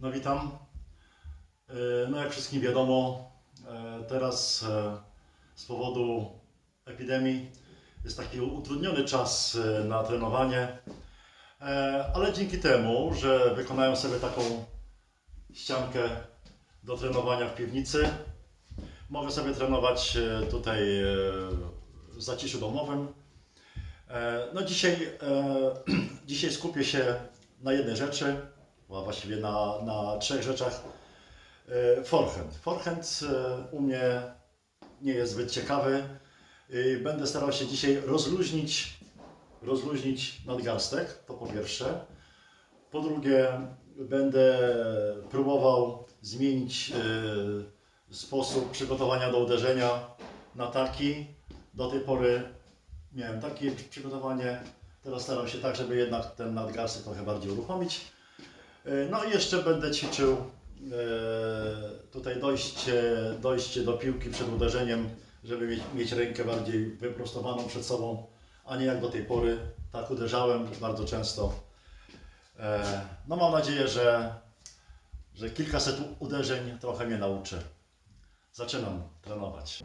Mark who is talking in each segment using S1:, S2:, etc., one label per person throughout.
S1: No witam. E, No jak wszystkim wiadomo, e, teraz e, z powodu epidemii jest taki utrudniony czas na trenowanie, ale dzięki temu, że wykonałem sobie taką ściankę do trenowania w piwnicy, mogę sobie trenować tutaj w zaciszu domowym. No dzisiaj, dzisiaj skupię się na jednej rzeczy, a właściwie na, na trzech rzeczach. E, Forehand. Forehand e, u mnie nie jest zbyt ciekawy. Będę starał się dzisiaj rozluźnić, rozluźnić nadgarstek, to po pierwsze. Po drugie, będę próbował zmienić e, sposób przygotowania do uderzenia na taki. Do tej pory miałem takie przygotowanie. Teraz staram się tak, żeby jednak ten nadgarstek trochę bardziej uruchomić. E, No i jeszcze będę ćwiczył e, tutaj dojście, dojście do piłki przed uderzeniem, żeby mieć, mieć rękę bardziej wyprostowaną przed sobą, a nie jak do tej pory. Tak uderzałem bardzo często. E, No mam nadzieję, że, że kilkaset uderzeń trochę mnie nauczy. Zaczynam trenować.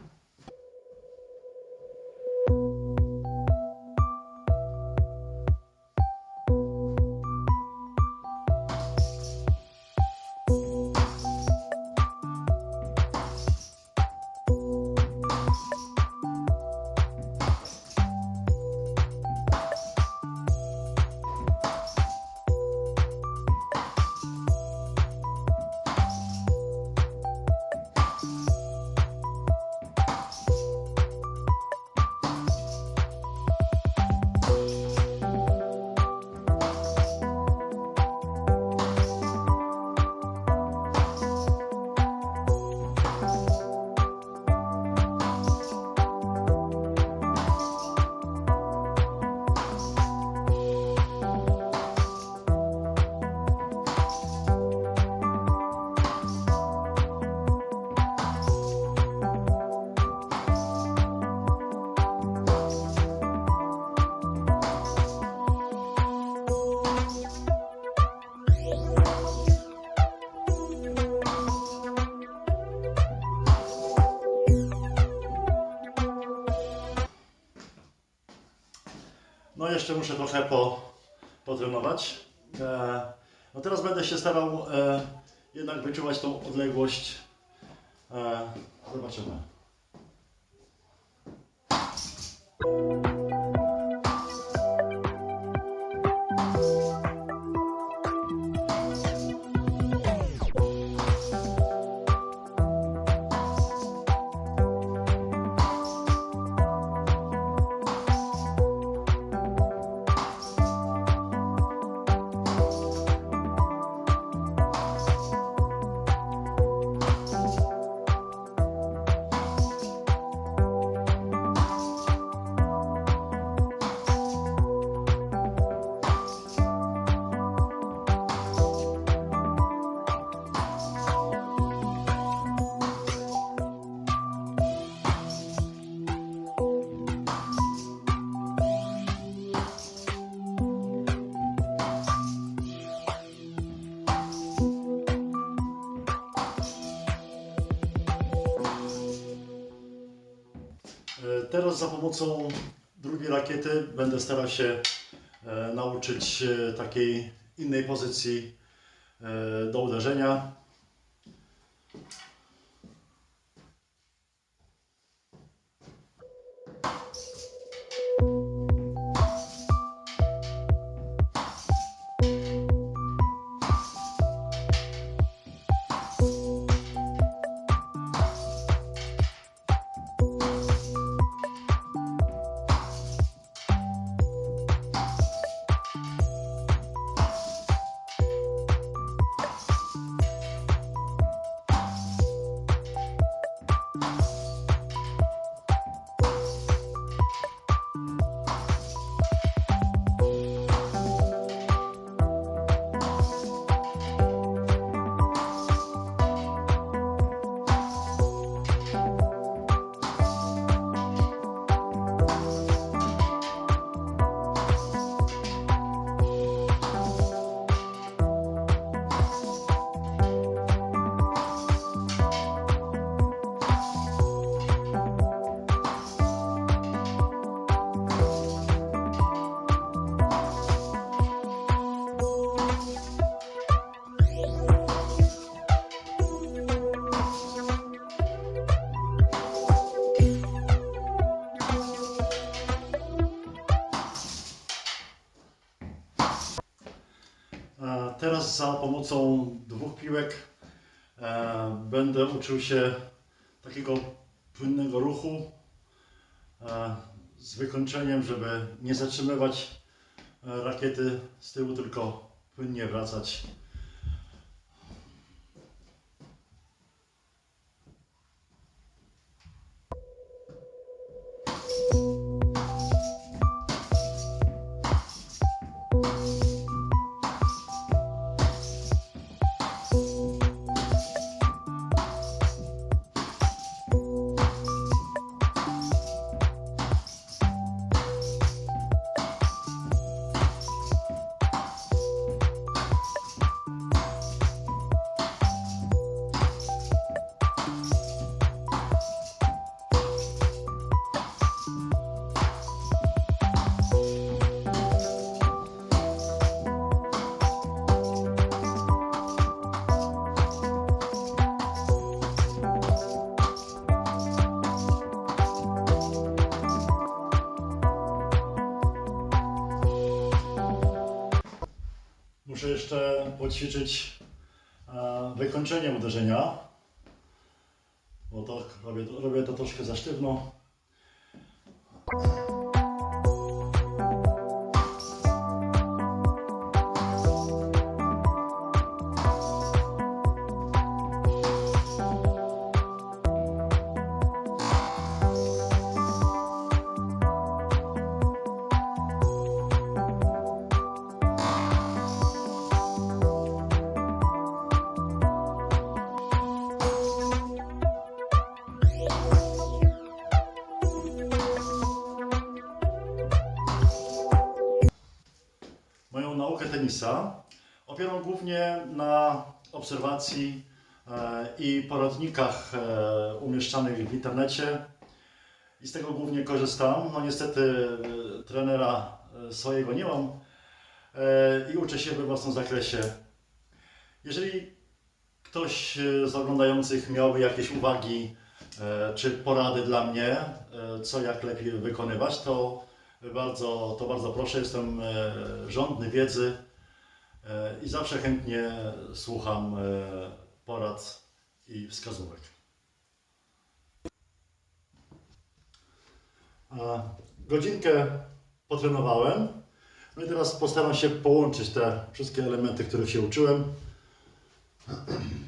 S1: No jeszcze muszę trochę po, potrenować. E, no teraz będę się starał e, jednak wyczuwać tą odległość. E, zobaczymy. Teraz za pomocą drugiej rakiety będę starał się e, nauczyć e, takiej innej pozycji e, do uderzenia. Za pomocą dwóch piłek e, będę uczył się takiego płynnego ruchu e, z wykończeniem, żeby nie zatrzymywać e, rakiety z tyłu, tylko płynnie wracać. Jeszcze poćwiczyć e, wykończenie uderzenia, bo to robię, robię to troszkę za sztywno. Tenisa opieram głównie na obserwacji e, i poradnikach e, umieszczanych w internecie i z tego głównie korzystam. No niestety e, trenera swojego nie mam i uczę się we własnym zakresie. Jeżeli ktoś z oglądających miałby jakieś uwagi czy porady dla mnie, co jak lepiej wykonywać, to bardzo, to bardzo proszę. Jestem e, żądny wiedzy e, i zawsze chętnie słucham e, porad i wskazówek. Godzinkę potrenowałem. No i teraz postaram się połączyć te wszystkie elementy, których się uczyłem.